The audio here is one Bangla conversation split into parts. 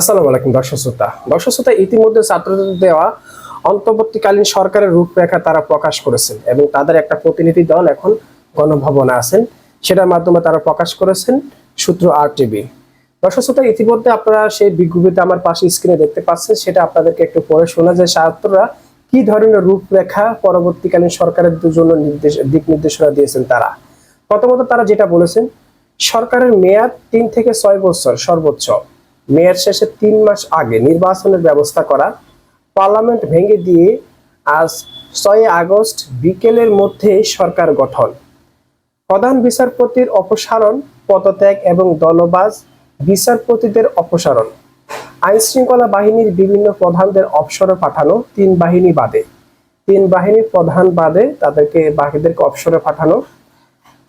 আসসালামু আলাইকুম, দর্শক শ্রোতা। দর্শক শ্রোতা, ইতিমধ্যে ছাত্রদের দেওয়া অন্তর্বর্তীকালীন সরকারের রূপরেখা তারা প্রকাশ করেছেন এবং তাদের একটা প্রতিনিধি দল এখন গণভবনে আছেন। সেটার মাধ্যমে তারা প্রকাশ করেছেন সূত্র আর টিভি দর্শক শ্রোতা, ইতিমধ্যে আপনারা সেই বিজ্ঞপ্তিতে আমার পাশে স্ক্রিনে দেখতে পাচ্ছেন, সেটা আপনাদেরকে একটু পড়ে শোনা যে ছাত্ররা কি ধরনের রূপরেখা পরবর্তীকালীন সরকারের জন্য নির্দেশ দিক নির্দেশনা দিয়েছেন তারা? প্রথমত তারা যেটা বলেছেন, সরকারের মেয়াদ তিন থেকে ছয় বছর সর্বোচ্চ। মেয়াদ শেষে তিন মাস আগে নির্বাচনের ব্যবস্থা করা, পার্লামেন্ট ভেঙে দিয়ে আজ ছয় আগস্ট বিকেলের মধ্যে সরকার গঠন। প্রধান বিচারপতির অপসারণ, পদত্যাগ এবং দলবাজ বিচারপতিদের অপসারণ। আইন শৃঙ্খলা বাহিনীর বিভিন্ন প্রধানদের অবসরে পাঠানো তিন বাহিনী বাদে। তিন বাহিনীর প্রধান বাদে তাদেরকে বাকিদেরকে অবসরে পাঠানো।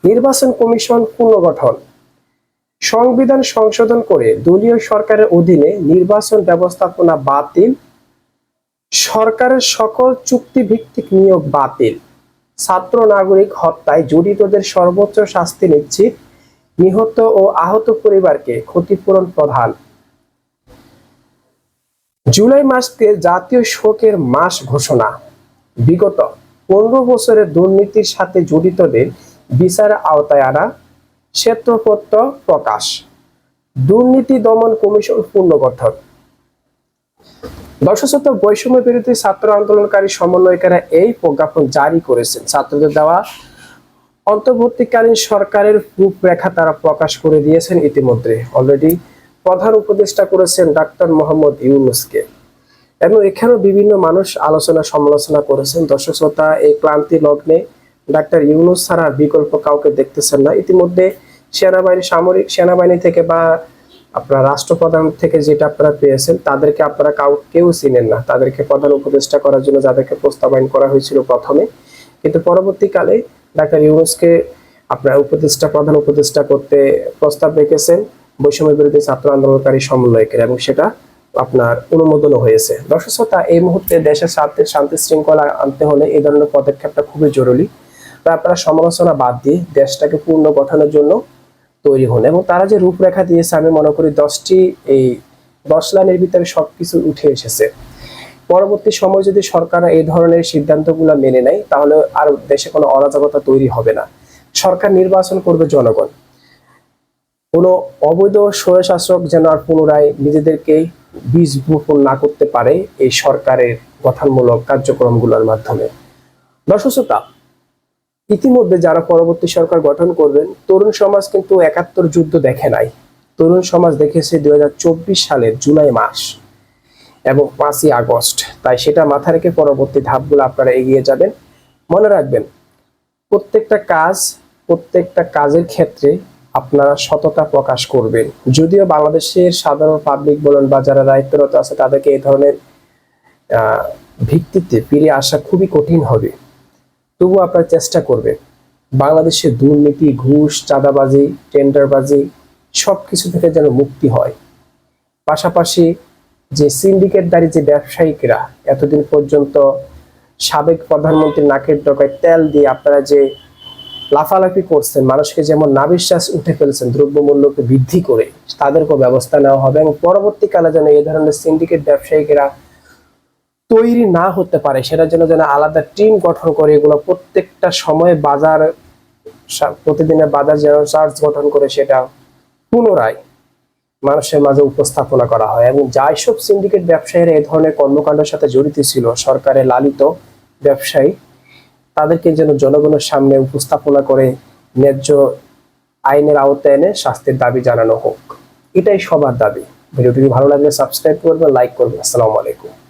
নির্বাচন কমিশন পুনর্গঠন। সংবিধান সংশোধন করে দলীয় সরকারের অধীনে নির্বাচন ব্যবস্থাপনা বাতিল, সরকারের সকল চুক্তিভিত্তিক নিয়োগ বাতিল, ছাত্র নাগরিক হত্যায় জড়িতদের সর্বোচ্চ শাস্তি নিশ্চিত, নিহত ও আহত পরিবারকে ক্ষতিপূরণ প্রধান জুলাই মাসকে জাতীয় শোকের মাস ঘোষণা। বিগত পনেরো বছরের দুর্নীতির সাথে জড়িতদের বিচারের আওতায় আনা শ্বেতপত্র প্রকাশ। দুর্নীতি দমন কমিশন পুনর্গঠন। দর্শক বৈষম্য বিরোধী ছাত্র আন্দোলনকারী সমন্বয়কারী এই প্রজ্ঞাপন জারি করেছেন। ছাত্রদের দেওয়া অন্তর্বর্তীকালীন সরকারের রূপরেখা তারা প্রকাশ করে দিয়েছেন ইতিমধ্যে। অলরেডি প্রধান উপদেষ্টা করেছেন ডাক্তার মোহাম্মদ ইউনুসকে। এবং এখানেও বিভিন্ন মানুষ আলোচনা সমালোচনা করেছেন। দর্শক শ্রোতা এই ক্লান্তি লগ্নে ডাক্তার ইউনুস ছাড়া বিকল্প কাউকে দেখতেছেন না। ইতিমধ্যে সেনাবাহিনী, সামরিক সেনাবাহিনী থেকে বা আপনার রাষ্ট্রপ্রধান থেকে যেটা আপনারা পেয়েছেন, তাদেরকে আপনারা কাউ কেউ চিনেন না। তাদেরকে প্রধান উপদেষ্টা করার জন্য যাদেরকে প্রস্তাবায়ন করা হয়েছিল প্রথমে। কিন্তু পরবর্তীকালে ডাক্তার ইউনুসকে আপনার উপদেষ্টা, প্রধান উপদেষ্টা করতে প্রস্তাব রেখেছেন। বৈষম্য বিরোধী ছাত্র আন্দোলনকারী সমন্বয়কের এবং সেটা আপনার অনুমোদনও হয়েছে। দর্শক এই মুহূর্তে দেশের স্বার্থে শান্তি শৃঙ্খলা আনতে হলে এই ধরনের পদক্ষেপটা খুবই জরুরি। আপনারা সমালোচনা বাদ দিয়ে দেশটাকে পূর্ণ গঠনের জন্য তৈরি হন এবং তারা যে রূপরেখা দিয়েছে আমি মনে করি দশটি এই দশ লাইনের ভিতরে সবকিছু উঠে এসেছে। পরবর্তী সময় যদি সরকার এই ধরনের সিদ্ধান্তগুলো মেনে নেয় তাহলে আর দেশে কোনো অরাজকতা তৈরি হবে না। সরকার নির্বাচন করবে জনগণ। কোনো অবৈধ স্বৈরশাসক যেন আর পুনরায় নিজেদেরকে বীজ বপন না করতে পারে এই সরকারের গঠনমূলক কার্যক্রমগুলোর মাধ্যমে। দর্শক শ্রোতা, ইতিমধ্যে যারা পরবর্তী সরকার গঠন করবেন, তরুণ সমাজ কিন্তু একাত্তর যুদ্ধ দেখে নাই। তরুণ সমাজ দেখেছে দুই হাজার চব্বিশ সালের জুলাই মাস এবং পাঁচই আগস্ট। তাই সেটা মাথা রেখে পরবর্তী ধাপগুলো আপনারা এগিয়ে যাবেন। মনে রাখবেন, প্রত্যেকটা কাজ, প্রত্যেকটা কাজের ক্ষেত্রে আপনারা সততা প্রকাশ করবেন। যদিও বাংলাদেশের সাধারণ পাবলিক বলেন বা যারা দায়িত্বরত আছে, তাদেরকে এই ধরনের ভিত্তিতে ফিরে আসা খুবই কঠিন হবে। তবু আপনারা চেষ্টা করবেন। বাংলাদেশে দুর্নীতি, ঘুষ, চাঁদাবাজি, টেন্ডারবাজি সব কিছু থেকে যেন মুক্তি হয়। পাশাপাশি যে সিন্ডিকেট সিন্ডিকেটদারি যে ব্যবসায়িকরা, এতদিন পর্যন্ত সাবেক প্রধানমন্ত্রী নাকের ডগায় তেল দিয়ে আপনারা যে লাফালাফি করছেন, মানুষকে যেমন নাবিশ্বাস উঠে ফেলছেন, দ্রব্যমূল্যকে বৃদ্ধি করে, তাদেরকেও ব্যবস্থা নেওয়া হবে এবং পরবর্তীকালে যেন এই ধরনের সিন্ডিকেট ব্যবসায়িকেরা তৈরি না হতে পারে, সেটার জন্য যেন আলাদা টিম গঠন করে, এগুলো প্রত্যেকটা সময়ে বাজার প্রতিদিনের বাজার যেন চার্জ গঠন করে, সেটা পুনরায় মানুষের মাঝে উপস্থাপনা করা হয়। এবং যাই সব সিন্ডিকেট ব্যবসায়ীরা এই ধরনের কর্মকাণ্ডের সাথে জড়িত ছিল সরকারের লালিত ব্যবসায়ী, তাদেরকে যেন জনগণের সামনে উপস্থাপনা করে, ন্যায্য আইনের আওতায় এনে শাস্তির দাবি জানানো হোক। এটাই সবার দাবি। ভিডিওটি ভালো লাগলে সাবস্ক্রাইব করবেন লাইক করবেন। আসসালামু আলাইকুম।